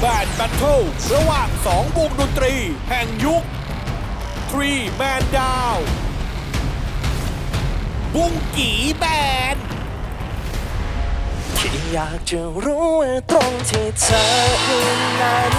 แบนแบทเทิลระหว่างสองวงดนตรี แห่งยุค Three Man Down บุ้งกีแบนที่อยากจะรู้ว่าตรงที่เธออยู่นั้น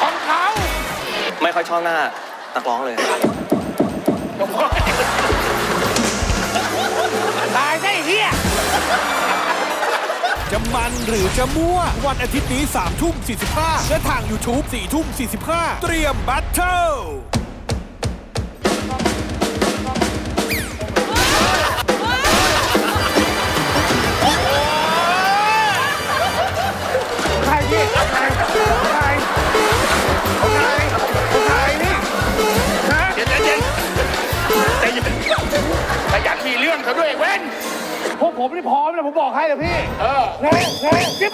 ของเขาไม่ค่อยชอบหน้านักร้องเลย ตายได้เฮียจะมันหรือจะมั่ว วันอาทิตย์นี้3ทุ่ม45และทาง YouTube 4ทุ่ม45 เตรียมแบทเทิล ด้วยเว้น พวกผมนี่พร้อมแล้วผมบอกให้เลยพี่ เออ แน่แน่จิ๊บ